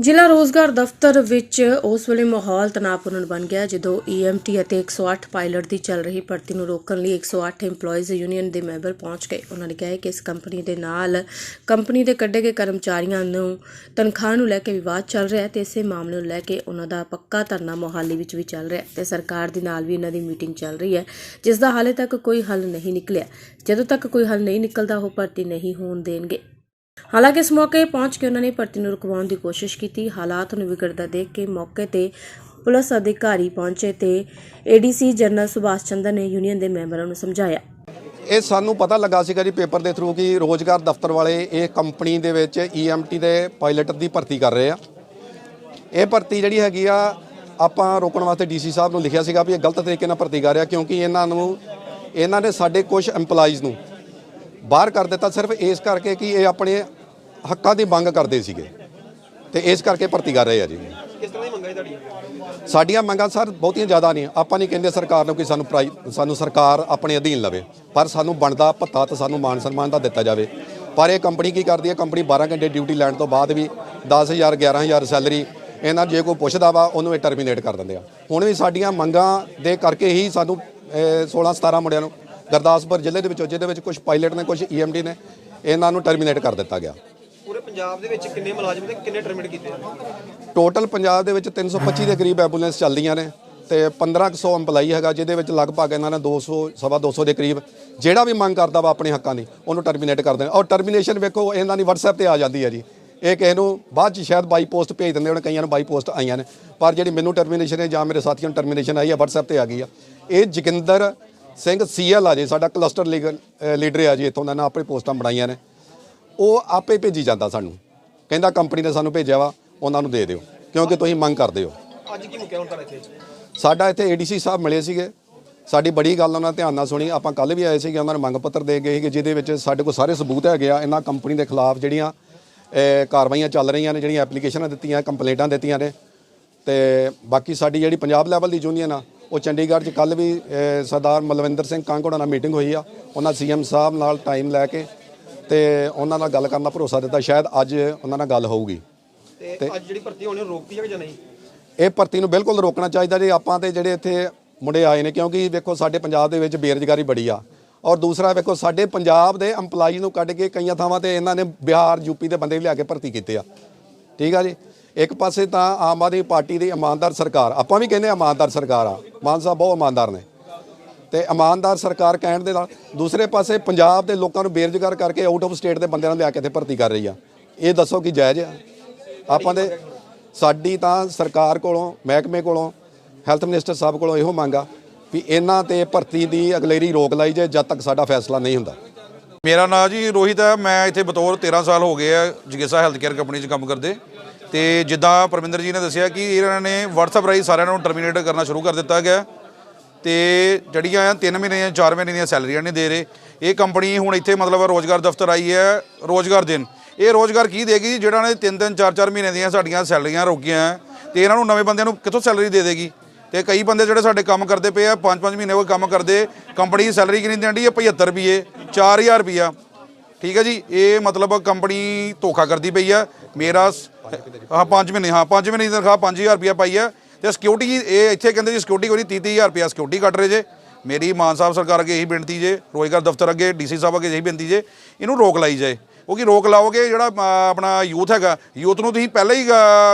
ਜ਼ਿਲ੍ਹਾ ਰੋਜ਼ਗਾਰ ਦਫ਼ਤਰ ਵਿੱਚ ਉਸ ਵੇਲੇ ਮਾਹੌਲ ਤਣਾਅਪੂਰਨ ਬਣ ਗਿਆ ਜਦੋਂ ਈਐਮਟੀ ਅਤੇ 108 ਪਾਇਲਟ ਦੀ ਚੱਲ ਰਹੀ ਭਰਤੀ ਨੂੰ ਰੋਕਣ ਲਈ 108 EMPLOYEES ਯੂਨੀਅਨ ਦੇ ਮੈਂਬਰ ਪਹੁੰਚ ਗਏ। ਉਹਨਾਂ ਨੇ ਕਿਹਾ ਕਿ ਇਸ ਕੰਪਨੀ ਦੇ ਨਾਲ ਕੰਪਨੀ ਦੇ ਕੱਢੇ ਗਏ ਕਰਮਚਾਰੀਆਂ ਨੂੰ ਤਨਖਾਹ ਨੂੰ ਲੈ ਕੇ ਵਿਵਾਦ ਚੱਲ ਰਿਹਾ ਹੈ ਤੇ ਇਸੇ ਮਾਮਲੇ ਨੂੰ ਲੈ ਕੇ ਉਹਨਾਂ ਦਾ ਪੱਕਾ ਧਰਨਾ ਮੋਹਾਲੀ ਵਿੱਚ ਵੀ ਚੱਲ ਰਿਹਾ ਹੈ ਤੇ ਸਰਕਾਰ ਦੇ ਨਾਲ ਵੀ ਇਹਨਾਂ ਦੀ ਮੀਟਿੰਗ ਚੱਲ ਰਹੀ ਹੈ, ਜਿਸ ਦਾ ਹਾਲੇ ਤੱਕ ਕੋਈ ਹੱਲ ਨਹੀਂ ਨਿਕਲਿਆ। ਜਦੋਂ ਤੱਕ ਕੋਈ ਹੱਲ ਨਹੀਂ ਨਿਕਲਦਾ, ਉਹ ਭਰਤੀ ਨਹੀਂ ਹੋਣ ਦੇਣਗੇ। ਹਾਲਾਂਕਿ ਇਸ ਮੌਕੇ ਪਹੁੰਚ ਕੇ ਉਹਨਾਂ ਨੇ ਭਰਤੀ ਨੂੰ ਰੁਕਵਾਉਣ ਦੀ ਕੋਸ਼ਿਸ਼ ਕੀਤੀ। ਹਾਲਾਤ ਨੂੰ ਵਿਗੜਦਾ ਦੇਖ ਕੇ ਮੌਕੇ ਤੇ ਪੁਲਿਸ ਅਧਿਕਾਰੀ ਪਹੁੰਚੇ ਤੇ ਏਡੀਸੀ ਜਨਰਲ ਸੁਭਾਸ਼ ਚੰਦਰ ਨੇ ਯੂਨੀਅਨ ਦੇ ਮੈਂਬਰਾਂ ਨੂੰ ਸਮਝਾਇਆ। ਇਹ ਸਾਨੂੰ ਪਤਾ ਲੱਗਾ ਸੀਗਾ ਜੀ ਪੇਪਰ ਦੇ ਥਰੂ ਕਿ ਰੋਜ਼ਗਾਰ ਦਫ਼ਤਰ ਵਾਲੇ ਇਹ ਕੰਪਨੀ ਦੇ ਵਿੱਚ ਈਐਮਟੀ ਦੇ ਪਾਇਲਟ ਦੀ ਭਰਤੀ ਕਰ ਰਹੇ ਆ। ਇਹ ਭਰਤੀ ਜਿਹੜੀ ਹੈਗੀ ਆ, ਆਪਾਂ ਰੋਕਣ ਵਾਸਤੇ ਡੀਸੀ ਸਾਹਿਬ ਨੂੰ ਲਿਖਿਆ ਸੀਗਾ ਵੀ ਇਹ ਗਲਤ ਤਰੀਕੇ ਨਾਲ ਭਰਤੀ ਕਰ ਰਿਹਾ ਕਿਉਂਕਿ ਇਹਨਾਂ ਨੂੰ, ਇਹਨਾਂ ਨੇ ਸਾਡੇ ਕੁਝ EMPLOYEES ਨੂੰ ਬਾਹਰ ਕਰ ਦਿੱਤਾ ਸਿਰਫ ਇਸ ਕਰਕੇ ਕਿ ਇਹ ਆਪਣੇ ਹੱਕਾਂ ਦੀ ਮੰਗ ਕਰਦੇ ਸੀਗੇ ਤੇ ਇਸ ਕਰਕੇ ਭਰਤੀ ਕਰ ਰਹੇ ਆ ਜੀ। ਕਿਸ ਤਰ੍ਹਾਂ ਦੀ ਮੰਗਾਂ ਹੈ ਤੁਹਾਡੀਆਂ ਸਾਡੀਆਂ ਮੰਗਾਂ ਸਰ ਬਹੁਤੀਆਂ ਜ਼ਿਆਦਾ ਨਹੀਂ ਆਪਾਂ ਨਹੀਂ ਕਹਿੰਦੇ ਸਰਕਾਰ ਨੂੰ ਕਿ ਸਾਨੂੰ ਪ੍ਰਾਈ ਸਾਨੂੰ ਸਰਕਾਰ ਆਪਣੇ ਅਧੀਨ ਲਵੇ ਪਰ ਸਾਨੂੰ ਬਣਦਾ ਭੱਤਾ ਤੇ ਸਾਨੂੰ ਮਾਨ ਸਨਮਾਨ ਦਾ ਦਿੱਤਾ ਜਾਵੇ। ਪਰ ਇਹ ਕੰਪਨੀ ਕੀ ਕਰਦੀ ਹੈ? ਕੰਪਨੀ 12 ਘੰਟੇ ਡਿਊਟੀ ਲੈਣ ਤੋਂ ਬਾਅਦ ਵੀ 10000 11000 ਸੈਲਰੀ ਇਹਨਾਂ ਜੇ ਕੋਈ ਪੁੱਛਦਾ ਵਾ ਉਹਨੂੰ ਇਹ ਟਰਮੀਨੇਟ ਕਰ ਦਿੰਦੇ ਆ। ਹੁਣ ਵੀ ਸਾਡੀਆਂ ਮੰਗਾਂ ਦੇ ਕਰਕੇ ਹੀ ਸਾਨੂੰ 16 17 ਮੁੰਡਿਆਂ ਨੂੰ ਗੁਰਦਾਸਪੁਰ ਜ਼ਿਲ੍ਹੇ ਦੇ ਵਿੱਚੋਂ ਜਿਹਦੇ ਵਿੱਚ ਕੁਝ ਪਾਇਲਟ ਨੇ ਕੁਝ ਈਐਮਡੀ ਨੇ ਇਹਨਾਂ ਨੂੰ ਟਰਮੀਨੇਟ ਕਰ ਦਿੱਤਾ ਗਿਆ। ਪੂਰੇ ਪੰਜਾਬ ਦੇ ਵਿੱਚ ਕਿੰਨੇ ਮੁਲਾਜ਼ਮ ਤੇ ਕਿੰਨੇ ਟਰਮੀਨੇਟ ਕੀਤੇ ਟੋਟਲ ਪੰਜਾਬ ਦੇ ਵਿੱਚ 325 ਦੇ ਕਰੀਬ ਐਂਬੂਲੈਂਸ ਚੱਲਦੀਆਂ ਨੇ ਤੇ 1500 EMPLOYEE ਹੈਗਾ ਜਿਹਦੇ ਵਿੱਚ ਲਗਭਗ ਇਹਨਾਂ ਨੇ 200 ਸਵਾ 200 ਦੇ ਕਰੀਬ ਜਿਹੜਾ ਵੀ ਮੰਗ ਕਰਦਾ ਵਾ ਆਪਣੇ ਹੱਕਾਂ ਦੀ ਉਹਨੂੰ ਟਰਮੀਨੇਟ ਕਰ ਦੇਣਾ। ਔਰ ਟਰਮੀਨੇਸ਼ਨ ਵੇਖੋ ਇਹਨਾਂ ਦੀ WhatsApp ਤੇ ਆ ਜਾਂਦੀ ਹੈ ਜੀ। ਇਹ ਕਿਸੇ ਨੂੰ ਬਾਅਦ ਚ ਸ਼ਾਇਦ ਬਾਈ ਪੋਸਟ ਭੇਜ ਦਿੰਦੇ ਹੁਣ ਕਈਆਂ ਨੂੰ ਬਾਈ ਪੋਸਟ ਆਈਆਂ ਨੇ। ਪਰ ਜਿਹੜੀ ਮੈਨੂੰ ਟਰਮੀਨੇਸ਼ਨ ਹੈ ਜਾਂ ਮੇਰੇ ਸਾਥੀਆਂ ਨੂੰ ਟਰਮੀਨੇਸ਼ਨ ਆਈ ਹੈ WhatsApp ਤੇ ਆ ਗਈ ਆ। ਇਹ ਜੋਗਿੰਦਰ ਸਿੰਘ ਸੀਐਲ ਆ ਜੀ ਸਾਡਾ ਕਲਸਟਰ ਲੀਗਲ ਲੀਡਰ ਆ ਜੀ ਇੱਥੋਂ ਦਾ ਨਾ ਆਪਣੀ ਪੋਸਟਾਂ ਬਣਾਈਆਂ ਨੇ। ਉਹ ਆਪੇ ਭੇਜੀ ਜਾਂਦਾ ਸਾਨੂੰ। ਕਹਿੰਦਾ ਕੰਪਨੀ ਨੇ ਸਾਨੂੰ ਭੇਜਿਆ ਵਾ ਉਹਨਾਂ ਨੂੰ ਦੇ ਦਿਓ ਕਿਉਂਕਿ ਤੁਸੀਂ ਮੰਗ ਕਰਦੇ ਹੋ। ਅੱਜ ਕੀ ਮੁੱਕਿਆ ਹੁਣ ਤੁਹਾਡਾ ਇੱਥੇ? ਸਾਡਾ ਇੱਥੇ ਏਡੀਸੀ ਸਾਹਿਬ ਮਿਲੇ ਸੀਗੇ। ਸਾਡੀ ਬੜੀ ਗੱਲ ਉਹਨਾਂ ਧਿਆਨ ਨਾਲ ਸੁਣੀ। ਆਪਾਂ ਕੱਲ ਵੀ ਆਏ ਸੀਗੇ ਉਹਨਾਂ ਨੇ ਮੰਗ ਪੱਤਰ ਦੇ ਗਏ ਸੀਗੇ ਜਿਹਦੇ ਵਿੱਚ ਸਾਡੇ ਕੋਲ ਸਾਰੇ ਸਬੂਤ ਹੈਗੇ ਆ। ਇਹਨਾਂ ਕੰਪਨੀ ਦੇ ਖਿਲਾਫ ਜਿਹੜੀਆਂ ਕਾਰਵਾਈਆਂ ਚੱਲ ਰਹੀਆਂ ਨੇ ਜਿਹੜੀਆਂ ਐਪਲੀਕੇਸ਼ਨਾਂ ਦਿੱਤੀਆਂ ਕੰਪਲੇਂਟਾਂ ਦਿੱਤੀਆਂ ਨੇ। ਤੇ ਬਾਕੀ ਸਾਡੀ ਜਿਹੜੀ ਪੰਜਾਬ ਲੈਵਲ ਦੀ ਯੂਨੀਅਨ ਆ ਉਹ ਚੰਡੀਗੜ੍ਹ 'ਚ ਕੱਲ ਵੀ ਸਰਦਾਰ ਮਲਵਿੰਦਰ ਸਿੰਘ ਕਾਂਗੋੜਾ ਨਾਲ ਮੀਟਿੰਗ ਹੋਈ ਆ। ਉਹਨਾਂ ਸੀਐਮ ਸਾਹਿਬ ਨਾਲ ਟਾਈਮ ਲੈ ਕੇ ਤੇ ਉਹਨਾਂ ਨਾਲ ਗੱਲ ਕਰਨ ਦਾ ਭਰੋਸਾ ਦਿੱਤਾ। ਸ਼ਾਇਦ ਅੱਜ ਉਹਨਾਂ ਨਾਲ ਗੱਲ ਹੋਊਗੀ। ਤੇ ਅੱਜ ਜਿਹੜੀ ਭਰਤੀ ਹੋਣੀ ਰੋਕਤੀ ਹੈ ਕਿ ਜਾਂ ਨਹੀਂ? ਇਹ ਭਰਤੀ ਨੂੰ ਬਿਲਕੁਲ ਰੋਕਣਾ ਚਾਹੀਦਾ ਜੀ। ਆਪਾਂ ਤੇ ਜਿਹੜੇ ਇੱਥੇ ਮੁੰਡੇ ਆਏ ਨੇ ਕਿਉਂਕਿ ਵੇਖੋ ਸਾਡੇ ਪੰਜਾਬ ਦੇ ਵਿੱਚ ਬੇਰੁਜ਼ਗਾਰੀ ਬੜੀ ਆ। ਔਰ ਦੂਸਰਾ ਵੇਖੋ ਸਾਡੇ ਪੰਜਾਬ ਦੇ EMPLOYEE ਨੂੰ ਕੱਢ ਕੇ ਕਈਆਂ ਥਾਵਾਂ ਤੇ ਇਹਨਾਂ ਨੇ ਬਿਹਾਰ ਯੂਪੀ ਦੇ ਬੰਦੇ ਵੀ ਲਿਆ ਕੇ ਭਰਤੀ ਕੀਤੇ ਆ। ਠੀਕ ਆ ਜੀ? ਇੱਕ ਪਾਸੇ ਤਾਂ ਆਮ ਆਦਮੀ ਪਾਰਟੀ ਦੀ ਇਮਾਨਦਾਰ ਸਰਕਾਰ, ਆਪਾਂ ਵੀ ਕਹਿੰਦੇ ਆ ਇਮਾਨਦਾਰ ਸਰਕਾਰ ਆ, ਮਾਨ ਸਾਹਿਬ ਬਹੁਤ ਇਮਾਨਦਾਰ ਨੇ। ਤੇ ਇਮਾਨਦਾਰ ਸਰਕਾਰ ਕਹਿਣ ਦੇ ਨਾਲ ਦੂਸਰੇ ਪਾਸੇ ਪੰਜਾਬ ਦੇ ਲੋਕਾਂ ਨੂੰ ਬੇਰੁਜ਼ਗਾਰ ਕਰਕੇ ਆਊਟ ਆਫ ਸਟੇਟ ਦੇ ਬੰਦਿਆਂ ਨੂੰ ਲਿਆ ਕੇ ਇੱਥੇ ਭਰਤੀ ਕਰ ਰਹੀ ਆ। ਇਹ ਦੱਸੋ ਕਿ ਜਾਇਜ਼ ਆ? ਆਪਾਂ ਦੇ ਸਾਡੀ ਤਾਂ ਸਰਕਾਰ ਕੋਲੋਂ, ਮਹਿਕਮੇ ਕੋਲੋਂ ਹੈਲਥ ਮਿਨਿਸਟਰ ਸਾਹਿਬ ਕੋਲੋਂ ਇਹੋ ਮੰਗਾ ਵੀ ਇਹਨਾਂ ਤੇ ਭਰਤੀ ਦੀ ਅਗਲੇਰੀ ਰੋਕ ਲਾਈ ਜਾਏ ਜਦ ਤੱਕ ਸਾਡਾ ਫੈਸਲਾ ਨਹੀਂ ਹੁੰਦਾ। ਮੇਰਾ ਨਾਮ ਜੀ ਰੋਹਿਤ ਹੈ ਮੈਂ ਇੱਥੇ ਬਤੌਰ 13 ਸਾਲ ਹੋ ਗਏ ਆ ਜਗੇਸਾ ਹੈਲਥ ਕੇਅਰ ਕੰਪਨੀ 'ਚ ਕੰਮ ਕਰਦੇ। ਤੇ ਜਿੱਦਾਂ ਪਰਮਿੰਦਰ ਜੀ ਨੇ ਦੱਸਿਆ ਕਿ ਇਹਨਾਂ ਨੇ WhatsApp ਰਾਹੀਂ ਸਾਰਿਆਂ ਨੂੰ ਟਰਮੀਨੇਟ ਕਰਨਾ ਸ਼ੁਰੂ ਕਰ ਦਿੱਤਾ ਗਿਆ ਤੇ ਜਿਹੜੀਆਂ ਆ 3 ਮਹੀਨੇ ਜਾਂ 4 ਮਹੀਨੇ ਦੀਆਂ ਸੈਲਰੀਆਂ ਨਹੀਂ ਦੇ ਰਹੇ ਇਹ ਕੰਪਨੀ ਹੁਣ ਇੱਥੇ ਮਤਲਬ ਰੋਜ਼ਗਾਰ ਦਫ਼ਤਰ ਆਈ ਹੈ ਰੋਜ਼ਗਾਰ ਦੇਣ। ਇਹ ਰੋਜ਼ਗਾਰ ਕੀ ਦੇਗੀ? ਜਿਹੜਾ ਨੇ 3-3 4-4 ਮਹੀਨੇ ਦੀਆਂ ਸਾਡੀਆਂ ਸੈਲਰੀਆਂ ਰੋਕੀਆਂ ਹੈ, ਤੇ ਇਹਨਾਂ ਨੂੰ ਨਵੇਂ ਬੰਦਿਆਂ ਨੂੰ ਕਿੱਥੋਂ ਸੈਲਰੀ ਦੇ ਦੇਗੀ? ਤੇ ਕਈ ਬੰਦੇ ਜਿਹੜੇ ਸਾਡੇ ਕੰਮ ਕਰਦੇ ਪਏ ਆ 5-5 ਮਹੀਨੇ ਉਹ ਕੰਮ ਕਰਦੇ ਕੰਪਨੀ ਦੀ ਸੈਲਰੀ ਕਿੰਨੀ ਦਿੰਦੀ ਹੈ? 75 ਰੁਪਏ 4000 ਰੁਪਿਆ ਠੀਕ ਹੈ ਜੀ, ਇਹ ਮਤਲਬ ਕੰਪਨੀ ਧੋਖਾ ਕਰਦੀ ਪਈ ਆ। ਮੇਰਾ ਹਾਂ 5 ਮਹੀਨੇ, ਹਾਂ 5 ਮਹੀਨੇ ਦੀ ਤਨਖਾਹ 5000 ਰੁਪਿਆ ਪਾਈ ਆ। ਤੇ ਸਿਕਿਉਰਿਟੀ ਇਹ ਇੱਥੇ ਕਹਿੰਦੇ ਜੀ ਸਿਕਿਉਰਿਟੀ ਕੋਈ 30000 ਰੁਪਿਆ ਸਿਕਿਉਰਿਟੀ ਕੱਟ ਰਹੇ ਜੇ। ਮੇਰੀ ਮਾਨ ਸਾਹਿਬ ਸਰਕਾਰ ਅੱਗੇ ਇਹੀ ਬੇਨਤੀ ਜੇ, ਰੋਜ਼ਗਾਰ ਦਫ਼ਤਰ ਅੱਗੇ, ਡੀਸੀ ਸਾਹਿਬ ਅੱਗੇ ਇਹੀ ਬੇਨਤੀ ਜੇ, ਇਹਨੂੰ ਰੋਕ ਲਾਈ ਜਾਏ। ਕਿਉਂਕਿ ਰੋਕ ਲਾਓਗੇ, ਜਿਹੜਾ ਆਪਣਾ ਯੂਥ ਹੈਗਾ, ਯੂਥ ਨੂੰ ਤੁਸੀਂ ਪਹਿਲਾਂ ਹੀ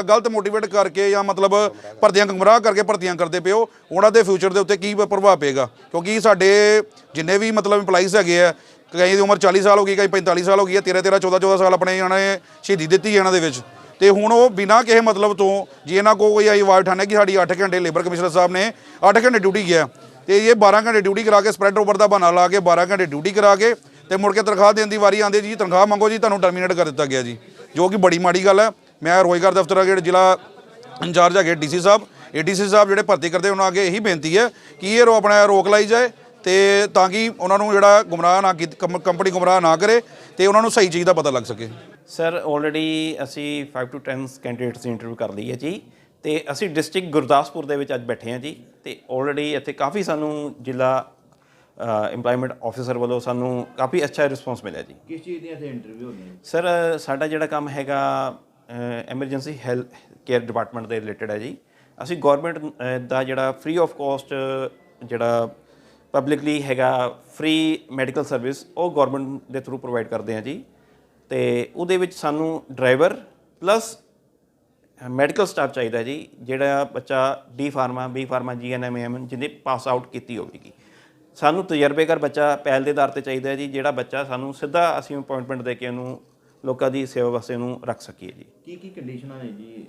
ਗਲਤ ਮੋਟੀਵੇਟ ਕਰਕੇ ਜਾਂ ਮਤਲਬ ਭਰਤੀਆਂ ਗੁੰਮਰਾਹ ਕਰਕੇ ਭਰਤੀਆਂ ਕਰਦੇ ਪਿਓ ਉਹਨਾਂ ਦੇ ਫਿਊਚਰ ਦੇ ਉੱਤੇ ਕੀ ਪ੍ਰਭਾਵ ਪਏਗਾ? ਕਿਉਂਕਿ ਸਾਡੇ ਜਿੰਨੇ ਵੀ ਮਤਲਬ EMPLOYEES ਹੈਗੇ ਆ ਕਈ ਦੀ ਉਮਰ 40 ਸਾਲ ਹੋ ਗਈ, ਕਈ 45 ਸਾਲ ਹੋ ਗਈ ਹੈ 13 13 14 14 ਸਾਲ ਆਪਣੇ ਇਹਨਾਂ ਨੇ ਸ਼ਹੀਦੀ ਦਿੱਤੀ ਹੈ ਇਹਨਾਂ ਦੇ ਵਿੱਚ। ਤੇ ਹੁਣ ਉਹ ਬਿਨਾਂ ਕਿਸੇ ਮਤਲਬ ਤੋਂ ਜੇ ਇਹਨਾਂ ਕੋਲ ਕੋਈ ਆਈ ਆਵਾਜ਼ ਠਾਣੇ ਕਿ ਸਾਡੀ 8 ਘੰਟੇ ਲੇਬਰ ਕਮਿਸ਼ਨਰ ਸਾਹਿਬ ਨੇ 8 ਘੰਟੇ ਡਿਊਟੀ ਗਿਆ ਤੇ ਇਹ 12 ਘੰਟੇ ਡਿਊਟੀ ਕਰਾ ਕੇ ਸਪਰੈਡ ਓਵਰ ਦਾ ਬਹਾਨਾ ਲਾ ਕੇ 12 ਘੰਟੇ ਡਿਊਟੀ ਕਰਾ ਕੇ ਤੇ ਮੁੜ ਕੇ ਤਨਖਾਹ ਦੇਣ ਦੀ ਵਾਰੀ ਆਂਦੀ ਜੀ, ਤਨਖਾਹ ਮੰਗੋ ਜੀ, ਤੁਹਾਨੂੰ ਟਰਮੀਨੇਟ ਕਰ ਦਿੱਤਾ ਗਿਆ ਜੀ, ਜੋ ਕਿ ਬੜੀ ਮਾੜੀ ਗੱਲ ਹੈ। ਮੈਂ ਰੋਜ਼ਗਾਰ ਦਫ਼ਤਰ ਅਗੇ ਜ਼ਿਲ੍ਹਾ ਇੰਚਾਰਜ ਹੈਗੇ ਡੀਸੀ ਸਾਹਿਬ ਏਡੀਸੀ ਸਾਹਿਬ ਜਿਹੜੇ ਭਰਤੀ ਕਰਦੇ ਉਹਨਾਂ ਅੱਗੇ ਇਹੀ ਬੇਨਤੀ ਹੈ ਕਿ ਇਹ ਰੋ ਆਪਣਾ ਰੋਕ ਲਾਈ ਜਾਏ ਤੇ ਤਾਂ ਕਿ ਉਹਨਾਂ ਨੂੰ ਜਿਹੜਾ ਗੁੰਮਰਾਹ ਨਾ ਕੰਪਨੀ ਗੁੰਮਰਾਹ ਨਾ ਕਰੇ ਤੇ ਉਹਨਾਂ ਨੂੰ ਸਹੀ ਚੀਜ਼ ਦਾ ਪਤਾ ਲੱਗ ਸਕੇ। ਸਰ ਆਲਰੇਡੀ ਅਸੀਂ 5 ਟੂ 10 ਕੈਂਡੀਡੇਟਸ ਦੀ ਇੰਟਰਵਿਊ ਕਰ ਲਈ ਹੈ ਜੀ ਤੇ ਅਸੀਂ ਡਿਸਟ੍ਰਿਕਟ ਗੁਰਦਾਸਪੁਰ ਦੇ ਵਿੱਚ ਅੱਜ ਬੈਠੇ ਹਾਂ ਜੀ ਤੇ ਆਲਰੇਡੀ ਇੱਥੇ ਕਾਫੀ ਸਾਨੂੰ ਜ਼ਿਲ੍ਹਾ ਏਮਪਲੋਇਮੈਂਟ ਆਫੀਸਰ ਵੱਲੋਂ ਸਾਨੂੰ ਕਾਫੀ ਅੱਛਾ ਰਿਸਪੌਂਸ ਮਿਲਿਆ ਜੀ। ਕਿਸ ਚੀਜ਼ ਦੀਆਂ ਇੱਥੇ ਇੰਟਰਵਿਊ ਹੁੰਦੀਆਂ ਸਰ ਸਾਡਾ ਜਿਹੜਾ ਕੰਮ ਹੈਗਾ ਐਮਰਜੈਂਸੀ ਹੈਲਥ ਕੇਅਰ ਡਿਪਾਰਟਮੈਂਟ ਦੇ ਰਿਲੇਟਡ ਹੈ ਜੀ। ਅਸੀਂ ਗਵਰਨਮੈਂਟ ਦਾ ਜਿਹੜਾ ਫ੍ਰੀ ਆਫ ਕਾਸਟ ਜਿਹੜਾ ਪਬਲਿਕਲੀ ਹੈਗਾ ਫ੍ਰੀ ਮੈਡੀਕਲ ਸਰਵਿਸ ਉਹ ਗਵਰਨਮੈਂਟ ਦੇ ਥਰੂ ਪ੍ਰੋਵਾਈਡ ਕਰਦੇ ਹਾਂ ਜੀ ਤੇ ਉਹਦੇ ਵਿੱਚ ਸਾਨੂੰ ਡਰਾਈਵਰ ਪਲੱਸ ਮੈਡੀਕਲ ਸਟਾਫ ਚਾਹੀਦਾ ਜੀ ਜਿਹੜਾ ਬੱਚਾ D pharma B pharma G N M M ਜਿਹਨੇ ਪਾਸ ਆਊਟ ਕੀਤੀ ਹੋਵੇਗੀ ਸਾਨੂੰ ਤਜਰਬੇਕਾਰ ਬੱਚਾ ਪਹਿਲ ਦੇ ਆਧਾਰ ਤੇ ਚਾਹੀਦਾ ਜੀ ਜਿਹੜਾ ਬੱਚਾ ਸਾਨੂੰ ਸਿੱਧਾ ਅਸੀਂ ਅਪਾਇੰਟਮੈਂਟ ਦੇ ਕੇ ਉਹਨੂੰ ਲੋਕਾਂ ਦੀ ਸੇਵਾ ਵਾਸਤੇ ਉਹਨੂੰ ਰੱਖ ਸਕੀਏ ਜੀ ਕੀ ਕੀ ਕੰਡੀਸ਼ਨਾਂ ਨੇ ਜੀ?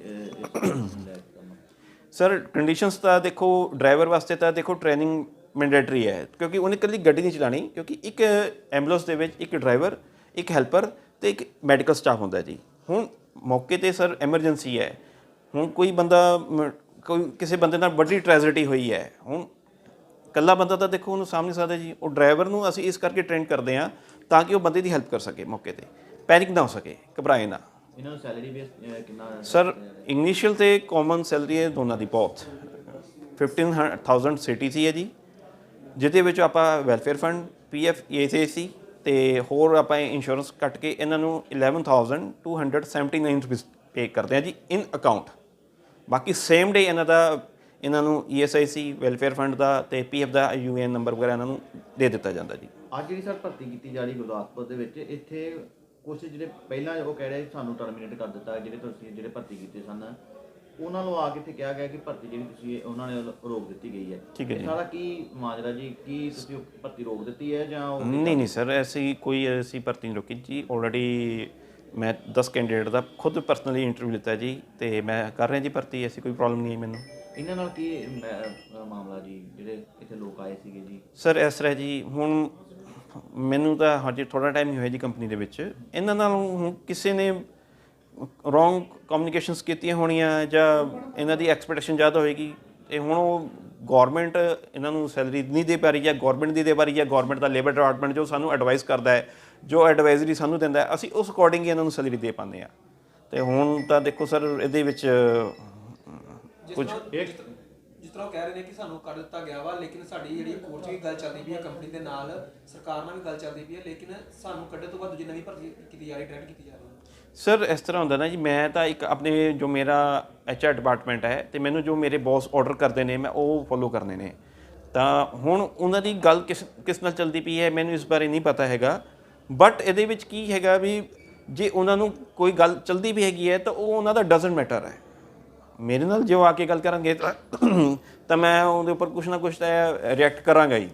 ਸਰ ਕੰਡੀਸ਼ਨਸ ਤਾਂ ਦੇਖੋ ਡਰਾਈਵਰ ਵਾਸਤੇ ਤਾਂ ਦੇਖੋ ਟ੍ਰੇਨਿੰਗ ਮੈਂਡੇਟਰੀ ਹੈ ਕਿਉਂਕਿ ਉਹਨੇ ਇਕੱਲੀ ਗੱਡੀ ਨਹੀਂ ਚਲਾਣੀ ਕਿਉਂਕਿ ਇੱਕ ਐਂਬੂਲੈਂਸ ਦੇ ਵਿੱਚ ਇੱਕ ਡਰਾਈਵਰ ਇੱਕ ਹੈਲਪਰ ਤੇ ਇੱਕ ਮੈਡੀਕਲ ਸਟਾਫ ਹੁੰਦਾ ਜੀ। ਹੁਣ ਮੌਕੇ ਤੇ ਸਰ ਐਮਰਜੈਂਸੀ ਹੈ ਹੁਣ ਕੋਈ ਬੰਦਾ ਕੋਈ ਕਿਸੇ ਬੰਦੇ ਨਾਲ ਵੱਡੀ ਟ੍ਰੈਜੇਡੀ ਹੋਈ ਹੈ ਹੁਣ ਕੱਲਾ ਬੰਦਾ ਤਾਂ ਦੇਖੋ ਉਹਨੂੰ ਸਾਹਮਣੇ ਸਕਦਾ ਜੀ। ਉਹ ਡਰਾਈਵਰ ਨੂੰ ਅਸੀਂ ਇਸ ਕਰਕੇ ਟ੍ਰੇਨ ਕਰਦੇ ਹਾਂ ਤਾਂ ਕਿ ਉਹ ਬੰਦੇ ਦੀ ਹੈਲਪ ਕਰ ਸਕੇ ਮੌਕੇ ਤੇ। ਪੈਨਿਕ ਨਾ ਹੋ ਸਕੇ ਘਬਰਾਏ ਨਾ। ਇਹਨਾਂ ਨੂੰ ਸੈਲਰੀ ਬੇਸ ਕਿੰਨਾ ਸਰ ਇਨੀਸ਼ੀਅਲ ਤੇ ਕਾਮਨ ਸੈਲਰੀ ਹੈ ਦੋਨਾਂ ਦੀ ਬਹੁਤ। 15000 ਸੀਟੀਸੀ ਹੈ ਜੀ। ਜਿਹਦੇ ਵਿੱਚ ਆਪਾਂ ਵੈਲਫੇਅਰ ਫੰਡ ਪੀਐਫ ਈਐਸਆਈਸੀ ਤੇ ਹੋਰ ਆਪਾਂ ਇੰਸ਼ੋਰੈਂਸ ਕੱਟ ਕੇ ਇਹਨਾਂ ਨੂੰ 11279 ਰੁਪਏ ਪੇ ਕਰਦੇ ਆ ਜੀ ਇਨ ਅਕਾਊਂਟ ਬਾਕੀ ਸੇਮ ਡੇ ਇਹਨਾਂ ਦਾ, ਇਹਨਾਂ ਨੂੰ ਈਐਸਆਈਸੀ ਵੈਲਫੇਅਰ ਫੰਡ ਦਾ ਤੇ ਪੀਐਫ ਦਾ ਯੂਐਨ ਨੰਬਰ ਵਗੈਰਾ ਇਹਨਾਂ ਨੂੰ ਦੇ ਦਿੱਤਾ ਜਾਂਦਾ ਜੀ। ਅੱਜ ਜਿਹੜੀ ਸਰ ਭਰਤੀ ਕੀਤੀ ਜਾ ਰਹੀ ਗੁਰਦਾਸਪੁਰ ਦੇ ਵਿੱਚ, ਇੱਥੇ ਕੁਝ ਜਿਹੜੇ ਪਹਿਲਾਂ ਉਹ ਕਹਿ ਰਹੇ ਸਾਨੂੰ ਟਰਮੀਨੇਟ ਕਰ ਦਿੱਤਾ, ਜਿਹੜੇ ਤੁਸੀਂ ਜਿਹੜੇ ਭਰਤੀ ਕੀਤੇ ਸਨ। ਉਹਨਾਂ ਨੂੰ ਆ ਕੇ ਇੱਥੇ ਕਿਹਾ ਗਿਆ ਕਿ ਭਰਤੀ ਜਿਹੜੀ ਤੁਸੀਂ ਉਹਨਾਂ ਨੇ ਰੋਕ ਦਿੱਤੀ ਗਈ ਹੈ। ਠੀਕ ਹੈ ਜੀ। ਸਾਰਾ ਕੀ ਮਾਜਰਾ ਜੀ ਕੀ ਤੁਸੀਂ ਉਹ ਭਰਤੀ ਰੋਕ ਦਿੱਤੀ ਹੈ ਜਾਂ ਉਹ ਨਹੀਂ ਨਹੀਂ ਸਰ ਐਸੀ ਕੋਈ ਐਸੀ ਭਰਤੀ ਨਹੀਂ ਰੁਕੀ ਜੀ। ਆਲਰੇਡੀ ਮੈਂ 10 ਕੈਂਡੀਡੇਟ ਦਾ ਖੁਦ ਪਰਸਨਲੀ ਇੰਟਰਵਿਊ ਲਿੱਤਾ ਜੀ ਤੇ ਮੈਂ ਕਰ ਰਿਹਾ ਜੀ ਭਰਤੀ ਐਸੀ ਕੋਈ ਪ੍ਰੋਬਲਮ ਨਹੀਂ ਹੈ ਮੈਨੂੰ। ਇਹਨਾਂ ਨਾਲ ਕੀ ਮਾਮਲਾ ਜੀ ਜਿਹੜੇ ਇੱਥੇ ਲੋਕ ਆਏ ਸੀਗੇ ਜੀ? ਸਰ ਇਸ ਤਰ੍ਹਾਂ ਜੀ ਹੁਣ ਮੈਨੂੰ ਤਾਂ ਹਜੇ ਥੋੜਾ ਟਾਈਮ ਹੀ ਹੋਇਆ ਜੀ ਕੰਪਨੀ ਦੇ ਵਿੱਚ। ਇਹਨਾਂ ਨਾਲ ਹੁਣ ਕਿਸੇ ਨੇ ਰੋਂਗ ਕਮਿਊਨੀਕੇਸ਼ਨਸ ਕੀਤੀਆਂ ਹੋਣੀਆਂ ਜਾਂ ਇਹਨਾਂ ਦੀ ਐਕਸਪੈਕਟੇਸ਼ਨ ਜ਼ਿਆਦਾ ਹੋਏਗੀ, ਤੇ ਹੁਣ ਉਹ ਗਵਰਨਮੈਂਟ ਇਹਨਾਂ ਨੂੰ ਸੈਲਰੀ ਨਹੀਂ ਦੇ ਪਾ ਰਹੀ ਜਾਂ ਗਵਰਨਮੈਂਟ ਦੀ ਦੇ ਪਾ ਰਹੀ ਜਾਂ ਗਵਰਨਮੈਂਟ ਦਾ ਲੇਬਰ ਡਿਪਾਰਟਮੈਂਟ ਜੋ ਸਾਨੂੰ ਐਡਵਾਈਸ ਕਰਦਾ ਹੈ, ਜੋ ਐਡਵਾਈਜ਼ਰੀ ਸਾਨੂੰ ਦਿੰਦਾ ਹੈ, ਅਸੀਂ ਉਸ ਅਕੋਰਡਿੰਗ ਹੀ ਇਹਨਾਂ ਨੂੰ ਸੈਲਰੀ ਦੇ ਪਾਉਂਦੇ ਆ ਤੇ ਹੁਣ ਤਾਂ ਦੇਖੋ ਸਰ, ਇਹਦੇ ਵਿੱਚ ਕੁਝ ਜਿਸ ਤਰ੍ਹਾਂ ਕਹਿ ਰਹੇ ਨੇ ਕਿ ਸਾਨੂੰ ਕਰ ਦਿੱਤਾ ਗਿਆ ਵਾ, ਲੇਕਿਨ ਸਾਡੀ ਜਿਹੜੀ ਕੋਰਟ 'ਚ ਵੀ ਗੱਲ ਚੱਲਦੀ ਪਈ ਹੈ ਕੰਪਨੀ ਦੇ ਨਾਲ ਸਰਕਾਰ ਨਾਲ ਵੀ ਗੱਲ ਚੱਲਦੀ ਪਈ ਹੈ, ਲੇਕਿਨ ਸਾਨੂੰ ਕੱਢਣ ਤੋਂ ਬਾਅਦ ਦੂਜੀ ਨਵੀਂ ਭਰਤੀ ਕੀਤੀ ਜਾ ਰਹੀ ਡਾਇਰੈਕਟ ਕੀਤੀ ਜਾ ਰਹੀ ਸਰ ਇਸ ਤਰ੍ਹਾਂ ਹੁੰਦਾ ਨਾ ਜੀ, ਮੈਂ ਤਾਂ ਇੱਕ ਆਪਣੇ ਜੋ ਮੇਰਾ ਐਚਆਰ ਡਿਪਾਰਟਮੈਂਟ ਹੈ ਤੇ ਮੈਨੂੰ ਜੋ ਮੇਰੇ ਬੌਸ ਆਰਡਰ ਕਰਦੇ ਨੇ, ਮੈਂ ਉਹ ਫੋਲੋ ਕਰਨੇ ਨੇ। ਤਾਂ ਹੁਣ ਉਹਨਾਂ ਦੀ ਗੱਲ ਕਿਸ ਕਿਸ ਨਾਲ ਚੱਲਦੀ ਪਈ ਹੈ, ਮੈਨੂੰ ਇਸ ਬਾਰੇ ਨਹੀਂ ਪਤਾ ਹੈਗਾ। ਬਟ ਇਹਦੇ ਵਿੱਚ ਕੀ ਹੈਗਾ ਵੀ ਜੇ ਉਹਨਾਂ ਨੂੰ ਕੋਈ ਗੱਲ ਚੱਲਦੀ ਵੀ ਹੈਗੀ ਹੈ, ਤਾਂ ਉਹ ਉਹਨਾਂ ਦਾ ਡਸਨਟ ਮੈਟਰ ਹੈ। ਮੇਰੇ ਨਾਲ ਜੋ ਆ ਕੇ ਗੱਲ ਕਰਾਂਗੇ ਤਾਂ ਤਾਂ ਮੈਂ ਉਹਦੇ ਉੱਪਰ ਕੁਝ ਨਾ ਕੁਝ ਤਾਂ ਰਿਐਕਟ ਕਰਾਂਗਾ ਹੀ।